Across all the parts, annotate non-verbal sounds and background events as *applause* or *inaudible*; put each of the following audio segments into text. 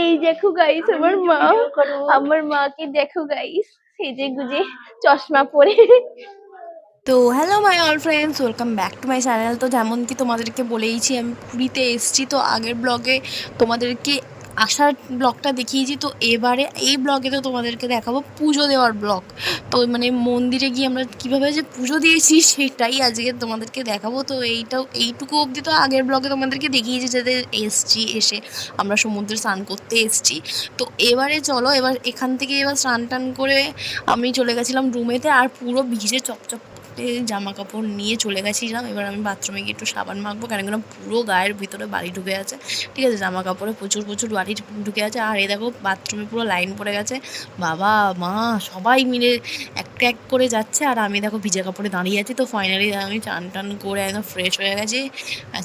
এই দেখো গাইস আমার মা আমার মাকে দেখো গাইস সেজে গুজে চশমা পরে। তো hello my all friends welcome back to my channel তো যেমন কি তোমাদেরকে বলেইছি আমি পুরীতে এসেছি। তো আগের ব্লগে তোমাদেরকে আসার ব্লগটা দেখিয়েছি তো এবারে এই ব্লগে তো তোমাদেরকে দেখাবো পুজো দেওয়ার ব্লগ। তো মানে মন্দিরে গিয়ে আমরা কীভাবে যে পুজো দিয়েছি সেটাই আজকে তোমাদেরকে দেখাবো। তো এইটাও এইটুকু অবধি তো আগের ব্লগে তোমাদেরকে দেখিয়েছি যাদের এসছি, এসে আমরা সমুদ্রে স্নান করতে এসছি। তো এবারে চলো, এবার এখান থেকে এবার স্নান টান করে আমি চলে গেছিলাম রুমেতে আর পুরো ভিজে চপচপ করে জামা কাপড় নিয়ে চলে গেছিলাম। এবার আমি বাথরুমে গিয়ে একটু সাবান মাখবো। কেন কেন পুরো গায়ের ভিতরে বাড়ি ঢুকে আছে। ঠিক আছে জামা কাপড়ে প্রচুর প্রচুর বাড়ি ঢুকে আছে। আর এই দেখো বাথরুমে পুরো লাইন পড়ে গেছে। বাবা, মা, সবাই মিলে এক এক করে যাচ্ছে। আর আমি দেখো, ভিজে কাপড়ে দাঁড়িয়ে আছি। তো ফাইনালি আমি চান টান করে একদম ফ্রেশ হয়ে গেছি।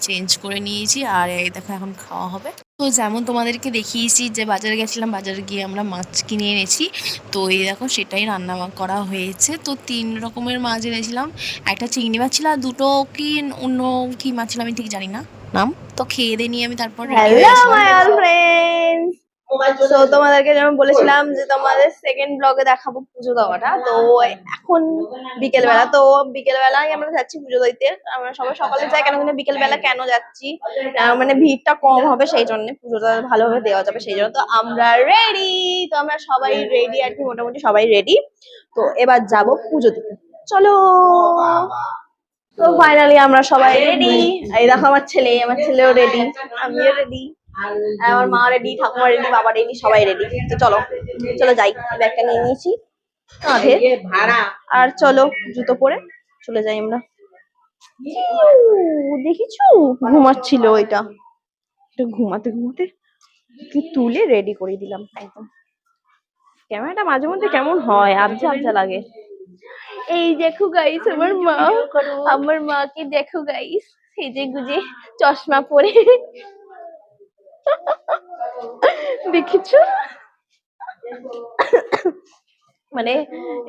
চেঞ্জ করে নিয়েছি। আর এই দেখো, এখন খাওয়া হবে। তো যেমন তোমাদেরকে দেখিয়েছি যে বাজারে গেছিলাম বাজারে গিয়ে আমরা মাছ কিনে এনেছি। তো এই দেখো সেটাই রান্না করা হয়েছে। তো তিন রকমের মাছ এনেছিলাম। একটা চিংড়ি মাছ ছিল আর দুটো কি অন্য কি মাছ ছিল আমি ঠিক জানি না। নাম? তো খেয়ে দিয়ে নিয়ে আমি তারপর তো তোমাদেরকে যেমন বলেছিলাম যে তোমাদের সেকেন্ড ব্লগে দেখাবো পুজো দেওয়াটা, তো এখন বিকেল বেলা তো বিকেল বেলায় আমরা যাচ্ছি পুজো দিতে। আমরা সবাই সকালে যাই, কেন কিন্তু বিকেল বেলা কেন যাচ্ছি। মানে ভিড়টা কম হবে, সেই জন্য পুজোটা ভালোভাবে দেওয়া যাবে, সেই জন্য তো আমরা রেডি তো আমরা সবাই রেডি আর কি, মোটামুটি সবাই রেডি তো এবার যাব পুজো দিতে। চলো। তো ফাইনালি আমরা সবাই রেডি এই দেখো আমার ছেলে, আমার ছেলেও রেডি আমিও রেডি আমার মা রেডি ঠাকুমা রেডি বাবা রেডি সবাই রেডি তো চলো চলো যাই ব্যাগটা নিয়ে নিয়েছি। আর চলো, জুতো পরে চলে যাই আমরা। দেখিছো? ঘুমাচ্ছিল এটা। ঘুমাতে ঘুমাতে তুলে রেডি করে দিলাম, একদম। ক্যামেরাটা মাঝে মধ্যে কেমন হয় আবজা আবজা লাগে। এই দেখো গাইস আমার মা, আমার মাকে দেখো গাইস সেজে গুজে চশমা পরে দেখেছ? মানে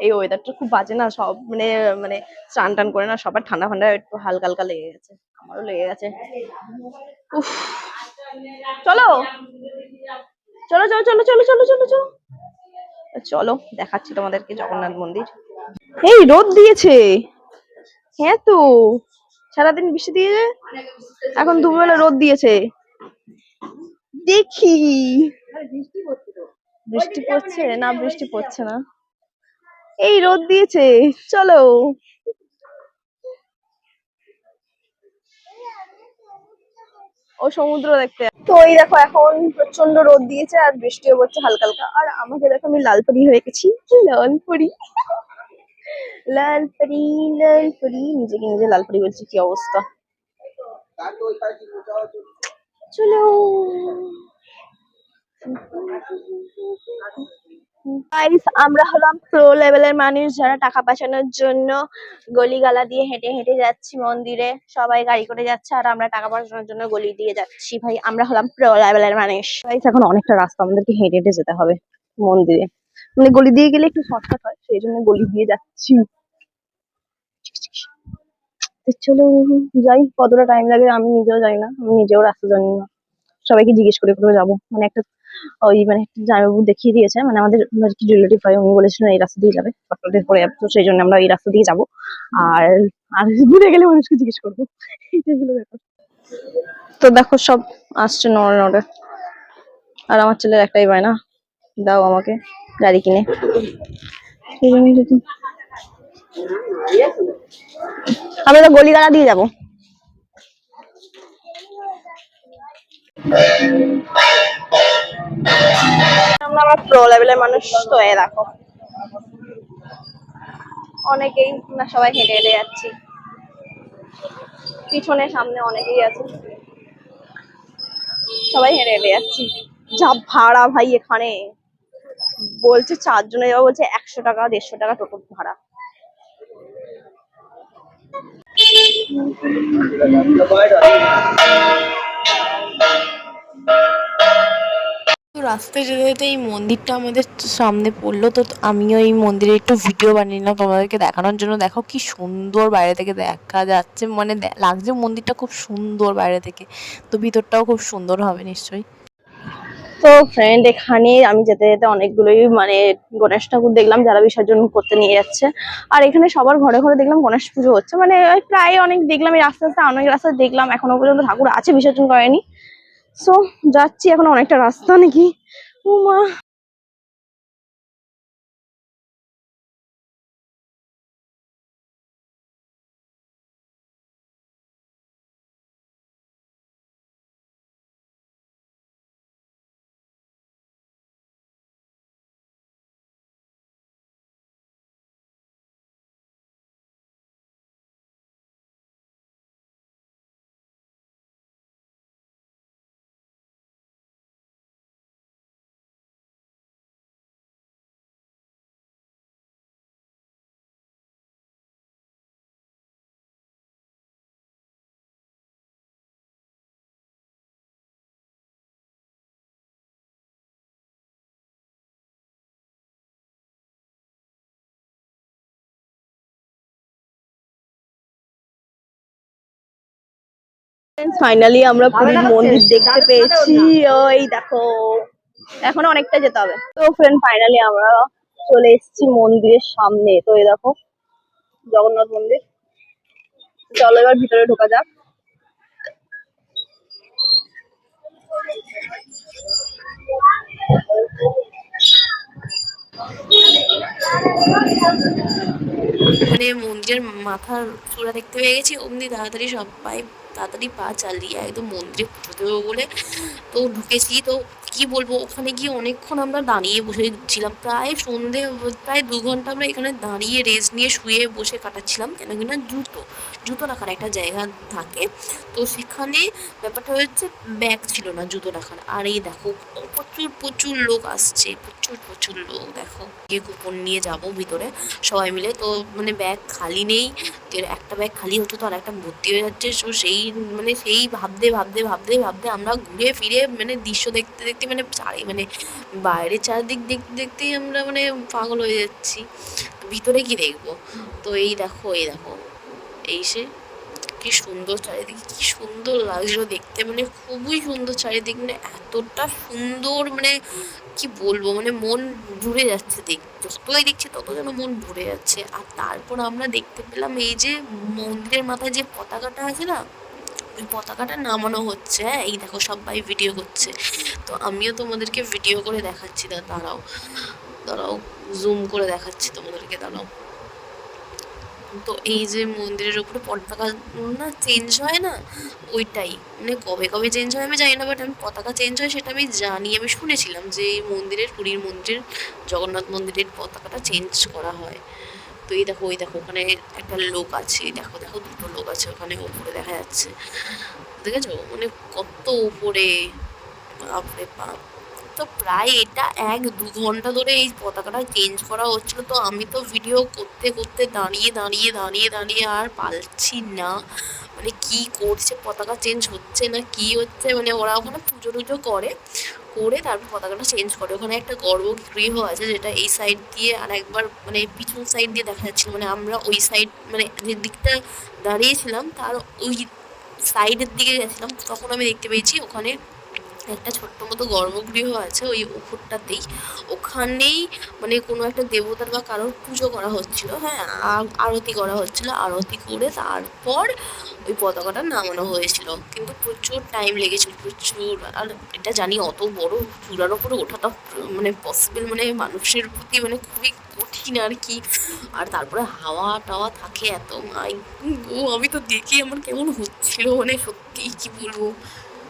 এই ওয়েদারটা খুব বাজে না? সব মানে মানে স্নান টান করে না, সবার ঠান্ডা ঠান্ডা একটু হালকা হালকা লেগে গেছে। আমারও লেগে গেছে। উফ। চলো। চলো চলো চলো চলো চলো চলো চলো। চলো, দেখাচ্ছি তোমাদেরকে জগন্নাথ মন্দির। এই রোদ দিয়েছে। হ্যাঁ তো, সারাদিন বৃষ্টি দিয়ে এখন দুপুরবেলা রোদ দিয়েছে। দেখি। বৃষ্টি পড়ছে না বৃষ্টি পড়ছে না। এই রোদ দিয়েছে চলো। ও সমুদ্র দেখতে। তো এই দেখো এখন প্রচণ্ড রোদ দিয়েছে আর বৃষ্টিও পড়ছে হালকা হালকা আর আমাকে দেখো আমি লালপরি হয়ে গেছি। লালপরি? লালপরি লালপরি। নিজেকে নিজে লালপরি বলছি কি অবস্থা? চলো গাইস আমরা হলাম প্রো লেভেলের মানুষ যারা টাকা পাঠানোর জন্য গলিগালা দিয়ে হেঁটে হেঁটে যাচ্ছি মন্দিরে। সবাই গাড়ি করে যাচ্ছে আর আমরা টাকা পাঠানোর জন্য গলি দিয়ে যাচ্ছি। ভাই, আমরা হলাম প্রো লেভেলের মানুষ। গাইস এখন অনেকটা রাস্তা আমাদেরকে হেঁটে হেঁটে যেতে হবে মন্দিরে। মানে গলি দিয়ে গেলে একটু শর্টকাট হয়, সেই জন্য গলি দিয়ে যাচ্ছি। চলো যাই, কতটা টাইম লাগে আমি নিজেও জানি না, আমি নিজেও রাস্তা জানি না। সবাইকে জিজ্ঞেস করে করে যাব। মানে একটা, ওই মানে একটা জামাইবাবু দেখিয়ে দিয়েছে মানে আমাদের আমাদের কি রিলেটিভ হয়, উনি বলেছিলেন এই রাস্তা দিয়ে যাবে ফটোতে পরে তো সেই জন্য আমরা এই রাস্তা দিয়ে যাব। আর আর ঘুরে গেলে মানুষকে জিজ্ঞেস করব। এটাই হলো ব্যাপার। তো দেখো সব আসছে নড়ে নড়ে। আর আমার ছেলের একটাই বায়না, দাও আমাকে গাড়ি কিনে। আমরা তো গলিগালা দিয়ে যাব। আমরা আমার প্রো লেভেলের মানুষ, তো এ অনেকেই না, সবাই হেঁটে হেঁটে যাচ্ছি। পিছনে, সামনে অনেকেই আছে। সবাই হেঁটে হেঁটে যাচ্ছি। যা ভাড়া ভাই এখানে। বলছে চারজনে যাব, বলছে একশো টাকা, দেড়শো টাকা টোটো ভাড়া তো রাস্তায় যেতে যেতে এই মন্দিরটা আমাদের সামনে পড়ল, তো আমিও এই মন্দিরে একটু ভিডিও বানিয়ে নিলাম তোমাদেরকে দেখানোর জন্য। দেখো কি সুন্দর বাইরে থেকে দেখা যাচ্ছে মানে লাগছে মন্দিরটা খুব সুন্দর বাইরে থেকে, তো ভিতরটাও খুব সুন্দর হবে নিশ্চয়ই। তো ফ্রেন্ড এখানে আমি যেতে যেতে অনেকগুলোই মানে গণেশ ঠাকুর দেখলাম, যারা বিসর্জন করতে নিয়ে যাচ্ছে। আর এখানে সবার ঘরে ঘরে দেখলাম গণেশ পুজো হচ্ছে। মানে প্রায় অনেক দেখলাম, এই রাস্তা রাস্তা অনেক রাস্তা দেখলাম, এখনও পর্যন্ত ঠাকুর আছে বিসর্জন করেনি। সো যাচ্ছি এখন অনেকটা রাস্তা নাকি? ফাইনালি আমরা পুরীর মন্দির দেখতে পেয়েছি। ওই দেখো এখন অনেকটা যেতে হবে। তো ফ্রেন্ড ফাইনালি আমরা চলে এসেছি মন্দিরের সামনে। তো এই দেখো জগন্নাথ মন্দির। চলো এবার ভিতরে ঢোকা যাক। মানে মন্দিরের মাথার চূড়া দেখতে পেয়ে গেছি, অমনি তাড়াতাড়ি সবাই তাড়াতাড়ি পা চালিয়ে একদম মন্দিরে পুজো দেবো বলে তো ঢুকেছি। তো কি বলব, ওখানে গিয়ে অনেকক্ষণ আমরা দাঁড়িয়ে বসেছিলাম। প্রায় সন্ধে, প্রায় দু ঘণ্টা আমরা এখানে দাঁড়িয়ে রেস্ট নিয়ে শুয়ে বসে কাটাচ্ছিলাম, কেন কিনা জুতো। জুতো রাখার একটা জায়গা থাকে। তো সেখানে ব্যাপারটা হচ্ছে, ব্যাগ ছিল না জুতো রাখার। আর এই দেখো, প্রচুর প্রচুর লোক আসছে, প্রচুর প্রচুর লোক। দেখো, গিয়ে কুপন নিয়ে যাব ভিতরে সবাই মিলে। তো মানে ব্যাগ খালি নেই একটা ব্যাগ খালি হতো তো আর একটা ভর্তি হয়ে যাচ্ছে। তো সেই মানে সেই ভাবতে ভাবতে ভাবতে ভাবতে আমরা ঘুরে ফিরে মানে দৃশ্য দেখতে দেখতে মানে চারি মানে বাইরে চারদিক দেখতে দেখতেই আমরা মানে পাগল হয়ে যাচ্ছি। ভিতরে কি দেখব? তো এই দেখো এই দেখো। এই সে কি সুন্দর চারিদিকে, কি সুন্দর লাগছিল দেখতে। মানে খুবই সুন্দর চারিদিক মানে এতটা সুন্দর মানে কি বলব মানে মন ভরে যাচ্ছে দেখ, যতই দেখছি তত যেন মন ভরে যাচ্ছে। আর তারপর আমরা দেখতে পেলাম এই যে মন্দিরের মাথায় যে পতাকাটা আছে না ওই পতাকাটা নামানো হচ্ছে। এই দেখো সবাই ভিডিও করছে তো আমিও তোমাদেরকে ভিডিও করে দেখাচ্ছি, দা, দাঁড়াও। দাঁড়াও জুম করে দেখাচ্ছি তোমাদেরকে, দাঁড়াও। তো এই যে মন্দিরের উপরে পতাকা না চেঞ্জ হয় না? ওইটাই। মানে কবে কবে চেঞ্জ হয় আমি জানি না বাট আমি পতাকা চেঞ্জ হয় সেটা আমি জানি। আমি শুনেছিলাম যে এই মন্দিরের, পুরীর মন্দিরের জগন্নাথ মন্দিরের পতাকাটা চেঞ্জ করা হয়। তো এই দেখো ওই দেখো, ওখানে একটা লোক আছে। দেখো দেখো, দুটো লোক আছে ওখানে উপরে দেখা যাচ্ছে। দেখেছ? মানে কত উপরে। বাপরে বাপ। তো প্রায় এটা এক দু ঘণ্টা ধরে এই পতাকাটা চেঞ্জ করা হচ্ছিল। তো আমি তো ভিডিও করতে করতে দাঁড়িয়ে দাঁড়িয়ে দাঁড়িয়ে দাঁড়িয়ে আর পারছি না। মানে কি করছে? পতাকা চেঞ্জ হচ্ছে না? কি হচ্ছে? মানে ওরা ওখানে পুজো টুজো করে। করে তারপর পতাকাটা চেঞ্জ করে। ওখানে একটা গর্ভগৃহ আছে যেটা এই সাইড দিয়ে আর একবার মানে পিছন সাইড দিয়ে দেখা যাচ্ছিল। মানে আমরা ওই সাইড মানে যে দিকটা দাঁড়িয়েছিলাম, তার ওই সাইডের দিকে গেছিলাম, তখন আমি দেখতে পেয়েছি ওখানে একটা ছোট্ট মতো গর্ভগৃহ আছে ওই উপরটাতেই ওখানেই মানে কোনো একটা দেবতার বা কারোর পুজো করা হচ্ছিল হ্যাঁ আরতি করা হচ্ছিল, আরতি করে তারপর ওই পতাকাটা নামানো হয়েছিল। কিন্তু প্রচুর টাইম লেগেছিল, প্রচুর। আর এটা জানি অত বড় চূড়ার ওপরে ওঠাটা মানে পসিবল মানে মানুষের প্রতি মানে খুবই কঠিন আর কি। আর তারপরে হাওয়া টাওয়া থাকে এত আমি তো দেখি আমার কেমন হচ্ছিল মানে সত্যি কি বলব?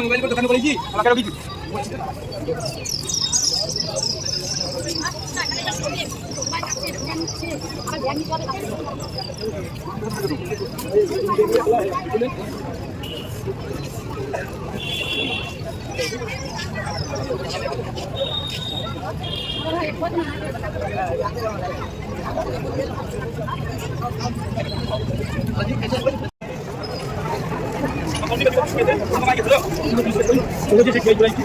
মোবাইল করে দোকানে বলেছি আমাকে রাখি কিছু কি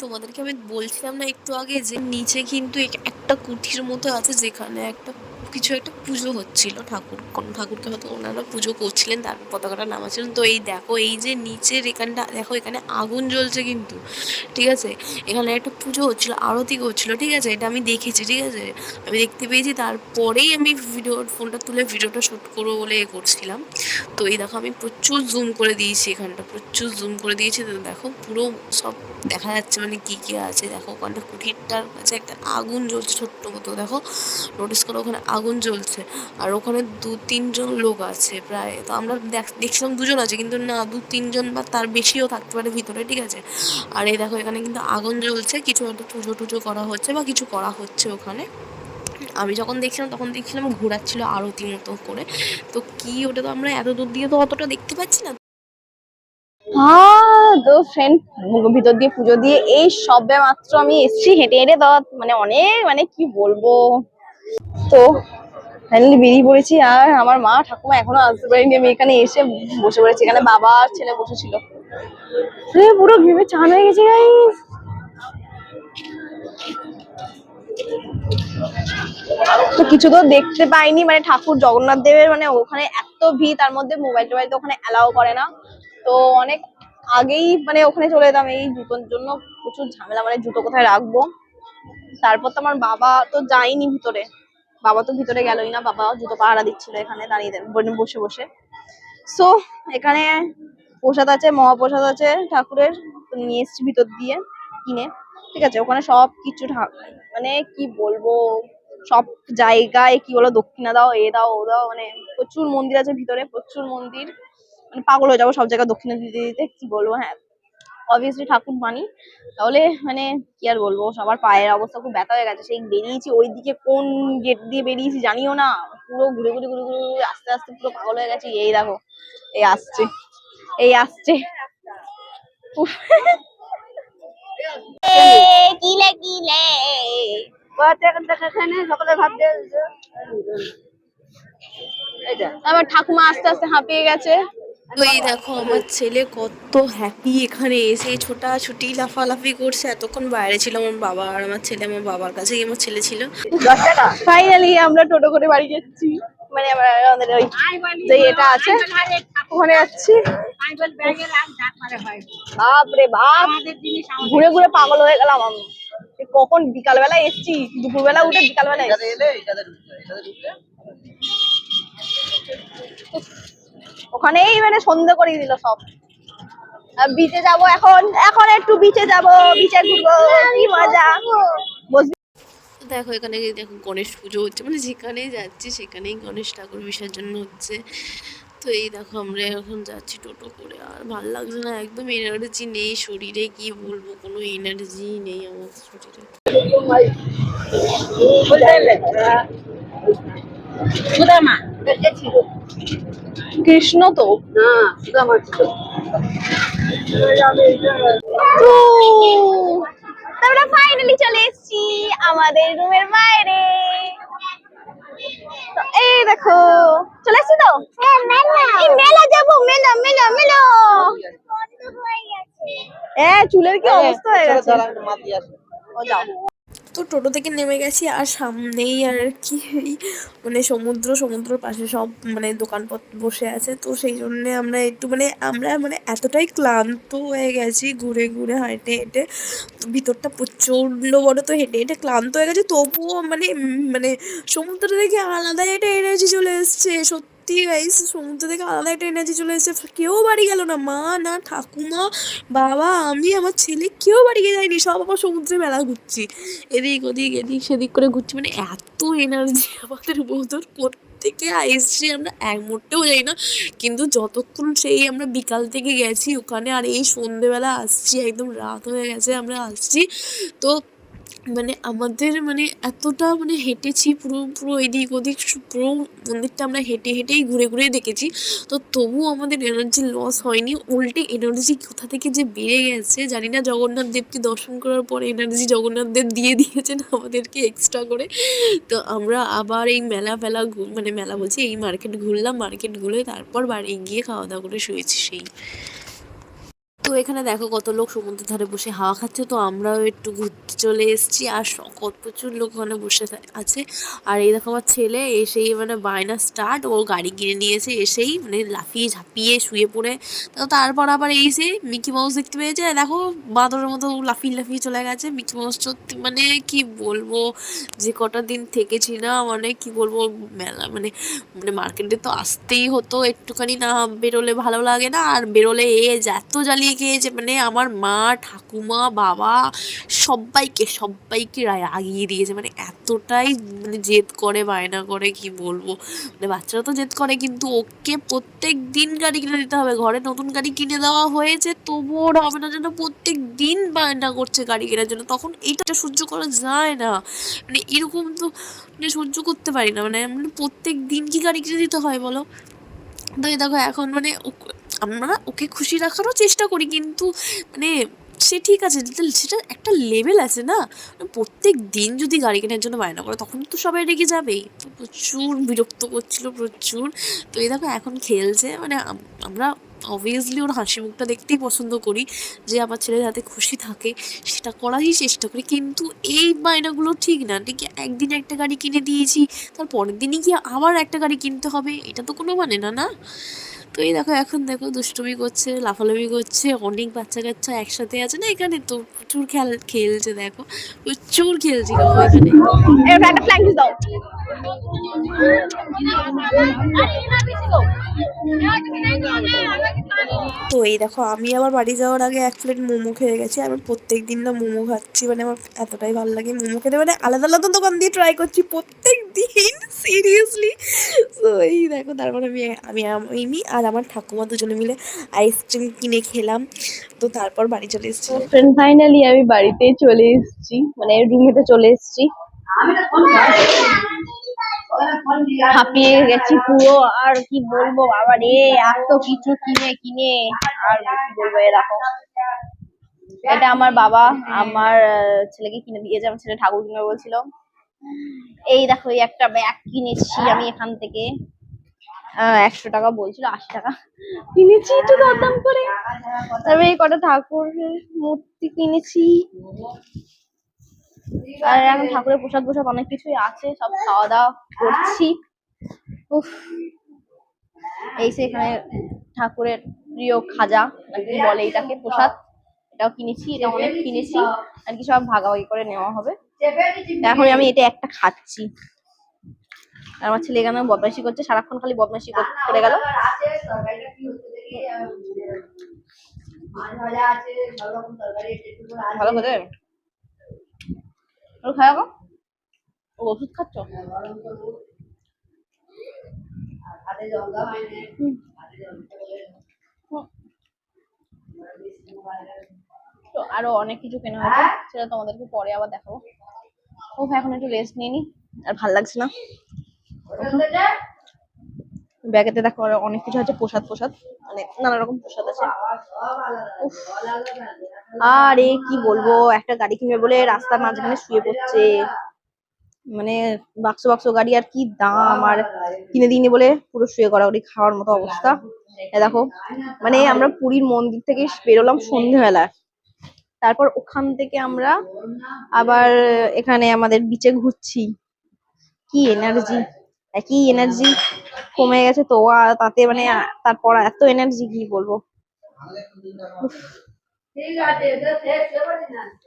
তোমাদেরকে আমি বলছিলাম না একটু আগে যে নিচে কিন্তু একটা কুঠির মতো আছে যেখানে একটা কিছু একটা পুজো হচ্ছিল ঠাকুর কোন ঠাকুরকে হয়তো ওনারা পুজো করছিলেন তারপর পতাকাটা নামাচ্ছিলেন তো এই দেখো, এই যে নিচের এখানটা, দেখো এখানে আগুন জ্বলছে কিন্তু, ঠিক আছে? এখানে একটা পুজো হচ্ছিল, আরতি করছিল, ঠিক আছে? এটা আমি দেখেছি, ঠিক আছে? আমি দেখতে পেয়েছি, তারপরেই আমি ভিডিও ফোনটা তুলে ভিডিওটা শ্যুট করব বলে এ করছিলাম। তো এই দেখো, আমি প্রচুর জুম করে দিয়েছি এখানটা, প্রচুর জুম করে দিয়েছি। তো দেখো, পুরো সব দেখা যাচ্ছে মানে কি কি আছে। দেখো, ওখানটা কুঠিরটার কাছে একটা আগুন জ্বলছে ছোট্ট মতো। দেখো নোটিস করো, ওখানে আগুন জ্বলছে। আর ওখানে দু তিনজন লোক আছে প্রায়। তো আমরা দেখ- দেখছিলাম দুজন আছে, কিন্তু না, দু তিনজন বা তার বেশিও থাকতে পারে ভিতরে, ঠিক আছে? আর এই দেখো, এখানে কিন্তু আগুন জ্বলছে, কিছু একটা পুজো টুজো করা হচ্ছে বা কিছু করা হচ্ছে ওখানে। আমি যখন দেখছিলাম, তখন দেখছিলাম ঘোরাচ্ছিল আরতি মতো করে। তো কি ওটা তো আমরা এত দূর দিয়ে তো অতটা দেখতে পাচ্ছি না। হ্যাঁ তো ফ্রেন্ড ভিতর দিয়ে পুজো দিয়ে এই সবে মাত্র আমি এসছি, হেঁটে হেঁটে তো মানে অনেক মানে কি বলব? তো ফাইনালি বেরিয়ে পড়েছি আর আমার মা ঠাকুমা এখনও আসতে পারেনি। আমি এখানে এসে বসে পড়েছি। এখানে বাবা আর ছেলে বসেছিল। পুরো ঘেমে চান হয়ে গেছে গাইস তো কিছু তো দেখতে পাইনি। মানে ঠাকুর জগন্নাথ দেবের মানে ওখানে এত ভিড় তার মধ্যে মোবাইল টোবাইল তো ওখানে অ্যালাউ করে না। তো অনেক আগেই মানে ওখানে চলে যেতাম। এই জুতোর জন্য প্রচুর ঝামেলা। মানে জুতো কোথায় রাখব? তারপর তো আমার বাবা তো যায়নি ভিতরে। বাবা তো ভিতরে গেলই না বাবা জুতো পাহারা দিচ্ছিল এখানে, দাঁড়িয়ে বসে বসে সো এখানে প্রসাদ আছে, মহাপ্রসাদ আছে ঠাকুরের নিয়ে এসছি ভিতর দিয়ে কিনে, ঠিক আছে? ওখানে সব কিছু মানে কি বলব, সব জায়গায় কি বলো, দক্ষিণা দাও, এ দাও, ও দাও মানে প্রচুর মন্দির আছে ভিতরে, প্রচুর মন্দির। মানে পাগল হয়ে যাব সব জায়গায় দক্ষিণা দিতে দিতে, কি বলব হ্যাঁ। অবভিয়াসলি ঠাকুর মানি। তাহলে মানে কি আর বলব সবার পায়ের অবস্থা খুব ব্যথা হয়ে গেছে। সেই বেরিয়েছি ওইদিকে কোন গেট দিয়ে বেরিয়েছি জানিও না। পুরো ঘুরে ঘুরে ঘুরে ঘুরে ঘুরে আস্তে আস্তে পুরো পাগল হয়ে গেছে। এই দেখো এই আসছে এই আসছে। কিলে কিলে সকলে ভাবতে আবার ঠাকুমা আস্তে আস্তে হাঁপিয়ে গেছে। তো এই দেখো আমার ছেলে কত হ্যাপি এখানে এসে ছোটাছুটি লাফালাফি করছে। এতক্ষণ বাইরে ছিল আমার বাবা আর আমার ছেলে আমার বাবার কাছেই আমার ছেলে ছিল। ফাইনালি আমরা টোটো করে বাড়ি যাচ্ছি। মানে আমরা আমাদের ওই যে এটা আছে ওখানে যাচ্ছি। বাপ রে বাপ। ঘুরে ঘুরে পাগল হয়ে গেলাম আমি। কখন বিকালবেলা এসছি? দুপুরবেলা উঠে বিকালবেলা এসছি। ওখানেই মানে সন্ধে করে দিল সব। বিচে যাব এখন। এখন একটু বিচে যাব বিচে ঘুরবো কি মজা। দেখো এখানে দেখো গণেশ পুজো হচ্ছে। মানে যেখানেই যাচ্ছি সেখানেই গণেশ ঠাকুর বিসর্জন হচ্ছে। তো এই দেখো আমরা এখন যাচ্ছি টোটো করে। আর ভালো লাগছে না একদম এনার্জি নেই শরীরে। কি বলব কোনো এনার্জি নেই আমার শরীরে। কৃষ্ণ তো? তো আমরা ফাইনালি চলে এসেছি আমাদের রুমের বাইরে। তো এই দেখো চলে এসেছি তো? এই মেলা যাব মেলা মেলা মেলা। হ্যাঁ চুলের কি অবস্থা হয়ে গেছে। ও যাও। তো টোটো থেকে নেমে গেছি আর সামনেই আর কি মানে সমুদ্র, সমুদ্রের পাশে সব মানে দোকানপত্র বসে আছে। তো সেই জন্য আমরা একটু মানে আমরা মানে এতটাই ক্লান্ত হয়ে গেছি ঘুরে ঘুরে, হেঁটে হেঁটে। ভিতরটা প্রচণ্ড বড়, তো হেঁটে হেঁটে ক্লান্ত হয়ে গেছে। তবুও মানে মানে সমুদ্র থেকে আলাদা একটা এনার্জি চলে এসছে, সত্যি সত্যি গাইস সমুদ্র থেকে আলাদা একটা এনার্জি চলে এসেছে। কেউ বাড়ি গেল না। মা, না, ঠাকুমা, বাবা, আমি, আমার ছেলে, কেউ বাড়ি গিয়ে যায়নি। সব আমার সমুদ্রে মেলা ঘুরছি। এদিক ওদিক, এদিক সেদিক করে ঘুরছি। মানে এত এনার্জি আমাদের মতন প্রত্যেকে আসছি আমরা। এক মুহূর্তেও যাই না। কিন্তু যতক্ষণ সেই আমরা বিকাল থেকে গেছি, ওখানে আর এই সন্ধেবেলা আসছি, একদম রাত হয়ে গেছে, আমরা আসছি। তো মানে আমাদের মানে এতটা মানে হেঁটেছি পুরো পুরো এদিক ওদিক, পুরো মন্দিরটা আমরা হেঁটে হেঁটেই ঘুরে ঘুরে দেখেছি। তো তবুও আমাদের এনার্জি লস হয়নি। উল্টে এনার্জি কোথা থেকে যে বেড়ে গেছে জানি না। জগন্নাথ দেবকে দর্শন করার পর এনার্জি জগন্নাথ দেব দিয়ে দিয়েছেন আমাদেরকে এক্সট্রা করে। তো আমরা আবার এই মেলা ফেলা মানে মেলা বলছি, এই মার্কেট ঘুরলাম মার্কেট ঘুরে তারপর বাড়ি গিয়ে খাওয়া দাওয়া করে শুয়েছি সেই। তো এখানে দেখো কত লোক সমুদ্রের ধারে বসে হাওয়া খাচ্ছে। তো আমরাও একটু ঘুরতে চলে এসেছি আর কত প্রচুর লোক ওখানে বসে আছে। আর এই দেখো আমার ছেলে এসেই মানে বায়না স্টার্ট ও গাড়ি কিনে নিয়েছে এসেই মানে লাফিয়ে ঝাঁপিয়ে শুয়ে পড়ে। তো তারপর আবার এসে মিকি মাউস দেখতে পেয়েছে দেখো বাঁদরের মতো লাফিয়ে লাফিয়ে চলে গেছে। মিকি মাউস সত্যি মানে কি বলব, যে কটা দিন থেকেছি না মানে কি বলব, মেলা মানে মানে মার্কেটে তো আসতেই হতো। একটুখানি না বেরোলে ভালো লাগে না। আর বেরোলে এ এত জ্বালিয়ে খেয়েছে মানে আমার মা, ঠাকুমা, বাবা সবাইকে সবাইকে আগিয়ে দিয়েছে। মানে এতটাই মানে জেদ করে, বায়না করে, কি বলব? মানে বাচ্চারা তো জেদ করে, কিন্তু ওকে প্রত্যেক দিন গাড়ি কিনে দিতে হবে। ঘরে নতুন গাড়ি কিনে দেওয়া হয়েছে, তবুও হবে না যেন প্রত্যেক দিন বায়না করছে গাড়ি কেনার জন্য। তখন এইটা সহ্য করা যায় না। মানে এরকম তো মানে সহ্য করতে পারি না। মানে প্রত্যেক দিন কি গাড়ি কিনে দিতে হয় বলো? তো এই দেখো, এখন মানে আমরা ওকে খুশি রাখারও চেষ্টা করি, কিন্তু মানে সে ঠিক আছে সেটা একটা লেভেল আছে না? প্রত্যেক দিন যদি গাড়ি কেনার জন্য বায়না করে, তখন তো সবাই রেগে যাবেই। প্রচুর বিরক্ত করছিল, প্রচুর। তো এই দেখো, এখন খেলছে মানে আমরা অবভিয়াসলি ওর হাসি মুখটা দেখতেই পছন্দ করি, যে আমার ছেলে যাতে খুশি থাকে, সেটা করারই চেষ্টা করি। কিন্তু এই বায়নাগুলো ঠিক না ঠিক একদিন একটা গাড়ি কিনে দিয়েছি, তার পরের দিনই কি আবার একটা গাড়ি কিনতে হবে, এটা তো কোনো মানে না না? তো এই দেখো এখন দেখো দুষ্টুমি করছে লাফালাফি করছে অনেক বাচ্চা কাচ্চা একসাথে আছে না এখানে? তো প্রচুর খেল খেলছে দেখো প্রচুর দাও। তো এই দেখো আমি আবার বাড়ি যাওয়ার আগে এক প্লেট মোমো খেয়ে গেছি। আমি প্রত্যেক দিন না মোমো খাচ্ছি মানে আমার এতটাই ভালো লাগে মোমো খেতে। মানে আলাদা আলাদা দোকান দিয়ে ট্রাই করছি প্রত্যেক দিন সিরিয়াসলি *laughs* তো এই দেখো তারপর আমি আমি আমি আর আমার ঠাকুমা দুজনে মিলে আইসক্রিম কিনে খেলাম। তো তারপর বাড়ি চলে এসেছি। ফ্রেন্ড ফাইনালি আমি বাড়িতে চলে এসেছি। মানে রুমেতে চলে এসেছি। হাঁপিয়ে গেছি পুরো। আর কি বলব বাবা রে এত কিছু কিনে কিনে। আর কি বলব এ দেখো। এটা আমার বাবা, আমার ছেলেকে কিনে দিয়েছে আমার ছেলে ঠাকুর কিনবে বলছিল, এই দেখো, এই একটা ব্যাগ কিনেছি আমি এখান থেকে। একশো টাকা বলছিল, আশি টাকা। কিনেছি একটু দরদাম করে। তারপরে এই কটা ঠাকুরের মূর্তি কিনেছি। আর এখন ঠাকুরের প্রসাদ প্রসাদ অনেক কিছুই আছে, সব খাওয়া দাওয়া করছি। উফ। এই সে এখানে ঠাকুরের প্রিয় খাজা বলে এটাকে, প্রসাদ? এটাও কিনেছি এটা অনেক কিনেছি। আর কি সব ভাগাভাগি করে নেওয়া হবে। এখন আমি এটা একটা খাচ্ছি। আর আমার ছেলে এখানে বদমাইশি করছে সারাক্ষণ খালি বদমাইশি কর- গেল। ভালো করে? ওষুধ খাচ্ছ। তো আরও অনেক কিছু কেনা হয়েছে সেটা তোমাদেরকে পরে আবার দেখাবো। ও এখন একটু রেস্ট নিয়ে নি আর ভালো লাগছে না। ব্যাগেতে দেখো অনেক কিছু আছে, প্রসাদ প্রসাদ মানে নানা রকম প্রসাদ আছে। আরে কি বলব, একটা গাড়ি কিনবে বলে রাস্তার মাঝখানে শুয়ে পড়ছে। মানে বাক্স বাক্স গাড়ি, আর কি দাম, আর কিনে দিইনি বলে পুরো শুয়ে গড়াগড়ি খাওয়ার মতো অবস্থা। দেখো মানে আমরা পুরীর মন্দির থেকে বেরোলাম সন্ধ্যেবেলা তারপর ওখান থেকে আমরা আবার এখানে আমাদের বিচে ঘুরছি। কি এনার্জি একই এনার্জি কমে গেছে তো তাতে মানে তারপর এত এনার্জি কি বলব।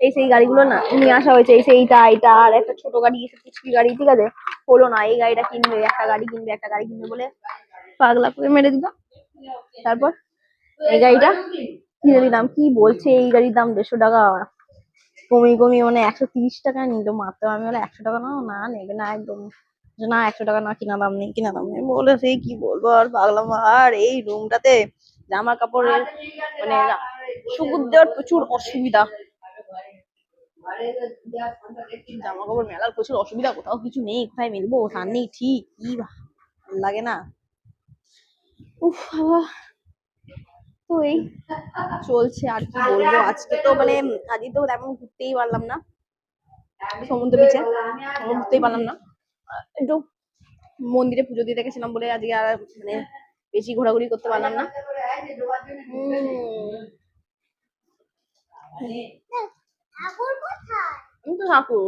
এই সেই গাড়িগুলো না, নিয়ে আসা হয়েছে, এই সেইটা এটা আর একটা ছোট গাড়ি এসে পিচকি গাড়ি, ঠিক আছে? হলো না, এই গাড়িটা কিনবে, একটা গাড়ি কিনবে, একটা গাড়ি কিনবে বলে পাগলা করে মেরে দিল। তারপর এই গাড়িটা কিনে দিলাম, কি বলছে এই গাড়ির দাম? দেড়শো টাকা। কমিয়ে কমিয়ে মানে একশো তিরিশ টাকা নিল মাত্র। আমি বলে একশো টাকা না না, নেবে না, একদম। যে, না, একশো টাকা না কিনা দাম নেই কিনা দাম নেই। বলে, সে কি বলব আর পাগলাম আর এই রুমটাতে জামা কাপড়ের মানে সুগুর দেওয়ার প্রচুর অসুবিধা। জামা কাপড় মেলার প্রচুর অসুবিধা, কোথাও কিছু নেই, কোথায় মেলবো সার নেই, ঠিক কি লাগে না? উফ তো এই চলছে আর কি বলব। আজকে তো মানে আজকে তো তেমন ঘুরতেই পারলাম না। সমুদ্র বিচে ঘুরতেই পারলাম না। একটু মন্দিরে পুজো দিতে গেছিলাম বলে আজকে আর মানে বেশি ঘোরাঘুরি করতে পারলাম না। তো ঠাকুর।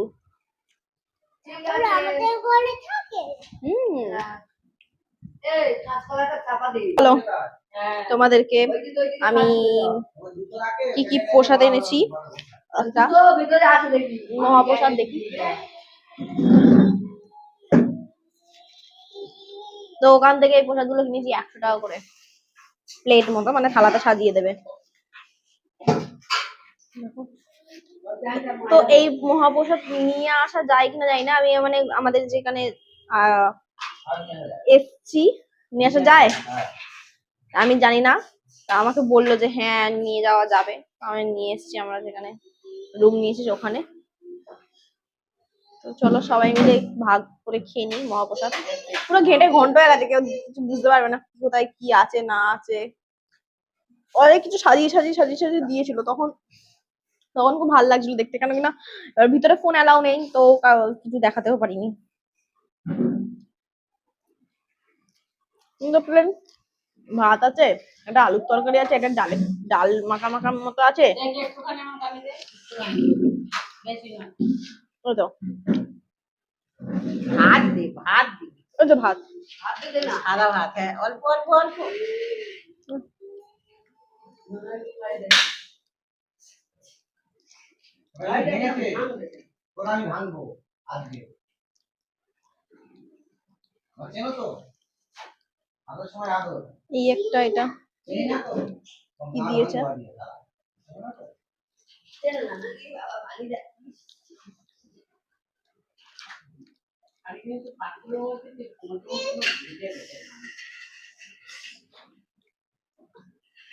হ্যালো তোমাদেরকে আমি কি কি প্রসাদ এনেছি? মহাপ্রসাদ দেখি। তো ওখান থেকে এই প্রসাদগুলো কিনেছি একশো টাকা করে। প্লেট মতো মানে থালাতে সাজিয়ে দেবে। তো এই মহাপ্রসাদ নিয়ে আসা যায় কিনা জানি না। আমি মানে আমাদের যেখানে এসছি, নিয়ে আসা যায়? আমি জানি না। আমাকে বলল যে হ্যাঁ নিয়ে যাওয়া যাবে। আমি নিয়ে এসেছি আমরা যেখানে রুম নিয়েছি ওখানে। তো চলো সবাই মিলে ভাগ করে খেয়ে নিই মহাপ্রসাদ। পুরো ঘেটে ঘন্ট হয়ে গেছে, কেউ কিছু বুঝতে পারবে না কোথায় কি আছে, না আছে। অনেক কিছু সাজিয়ে সাজিয়ে সাজিয়ে সাজিয়ে দিয়েছিল, তখন তখন খুব ভালো লাগছিল দেখতে। কেন কিনা ভিতরে ফোন অ্যালাউ নেই, তো কিছু দেখাতেও পারিনি। প্লেন ভাত আছে, একটা আলুর তরকারি আছে, একটা ডালে ডাল মাখা মাখা মতো আছে। ওই তো। ভাত দে ভাত দে। ওই তো ভাত। সাদা ভাত হ্যাঁ অল্প অল্প অল্প। আমি ভাঙবো আজকে তো সময় এই একটা এটা না কি দিয়েছে?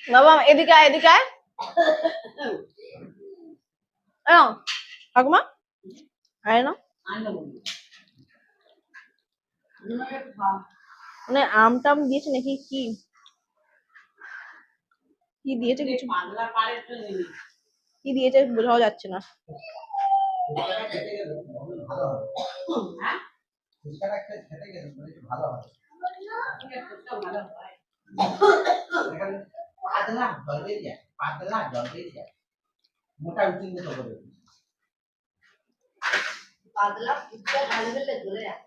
বাবা, এদিকে এদিকে আয়। ঠাকুমা। মানে আম টাম দিয়েছে নাকি? কি? কি দিয়েছে কিছু? কি দিয়েছে বোঝাও যাচ্ছে না। ভালো হয়। পাতলা পাতলা জল দিয়ে মোটা উচিত মতো করে পাতলা ফুচকা যায়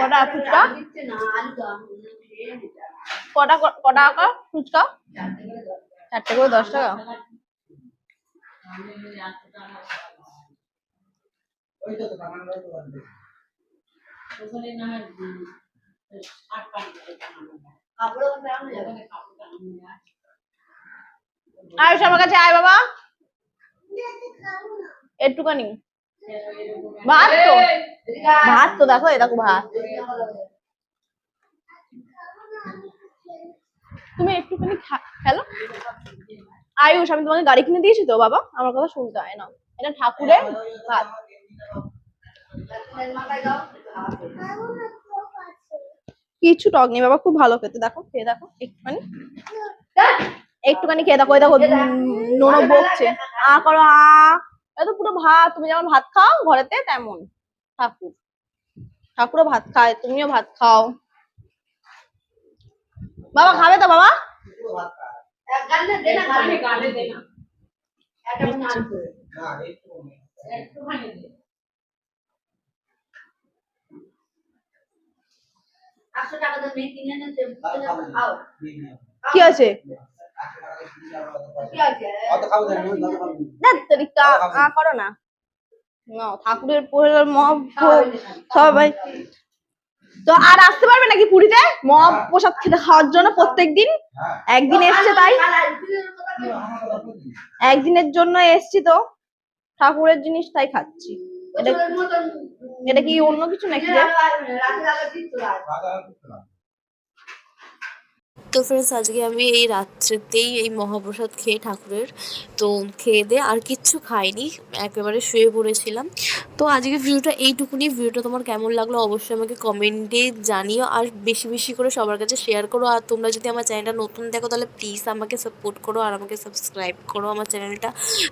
কটা ফুচকা? কটা ক- কটা টাকা ফুচকা? চারটে করে দশ টাকা। চারটে করে দশ টাকা আমি একশো টাকা ওই তো সামান্য একটু বাদ দে। ওখানে না উম, ষাট টাকা করে বানানো যায়। কাপড়ও বানানো যাবে। না, কাপড় বানানো যায়। আয় এসো আমার কাছে আয় বাবা। একটুখানি। ভাত তো। ভাত তো দেখো দেখো ভাত। তুমি একটুখানি খেলো। আয়ুষ আমি তোমাকে গাড়ি কিনে দিয়েছি তো বাবা। আমার কথা শুনতে হয় না। এটা ঠাকুরের ভাত। কিছু টক নেই বাবা, খুব ভালো খেতে। দেখো, খেয়ে দেখো, একটুখানি। একটুখানি খেয়ে দেখো দেখো নোনো বকছে। আ করো, আ। পুরো ভাত, তুমি যেমন ভাত খাও, ঘরেতে তেমন। ঠাকুর। ঠাকুরও ভাত খায়, তুমিও ভাত খাও। বাবা, খাবে তো বাবা? পুরো অত খাব না, আমি অত খাব না। দেখ তরিকা আ করো না। না ঠাকুরের পোহের মহা খাওয়া হয়েছে খালি। সবাই তো আর আসতে পারবে নাকি পুরীতে? মহাপ্রসাদ খেতে খাওয়ার জন্য প্রত্যেকদিন? হ্যাঁ। একদিন এসছে তাই? একদিনের জন্য এসছি তো। ঠাকুরের জিনিস তাই খাচ্ছি। এটা এটা কি অন্য কিছু নাকি তো ফ্রেন্ডস আজকে আমি এই রাত্রিতেই এই মহাপ্রসাদ খেয়ে ঠাকুরের তো খেয়ে দিয়ে আর কিচ্ছু খাইনি একেবারে শুয়ে পড়েছিলাম। তো আজকে ভিডিওটা এইটুকুনি। ভিডিওটা তোমার কেমন লাগল অবশ্যই আমাকে কমেন্টে জানিও। আর বেশি বেশি করে সবার কাছে শেয়ার করো। আর তোমরা যদি আমার চ্যানেলটা নতুন দেখো, তাহলে প্লিজ আমাকে সাপোর্ট করো আর আমাকে সাবস্ক্রাইব করো আমার চ্যানেলটা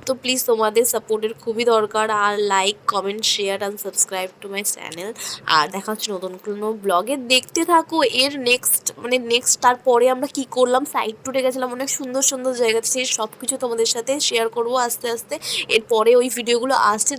তো প্লিজ তোমাদের সাপোর্টের খুবই দরকার। আর like comment share and subscribe to my channel আর দেখা হচ্ছে নতুন কোনো ব্লগে দেখতে থাকো। এর নেক্সট মানে নেক্সট তারপরে আমরা কি করলাম? সাইড ট্যুরে গেছিলাম। অনেক সুন্দর সুন্দর জায়গা। সেই সব কিছু তোমাদের সাথে শেয়ার করব আস্তে আস্তে। এরপরে ওই ভিডিওগুলো আসছে।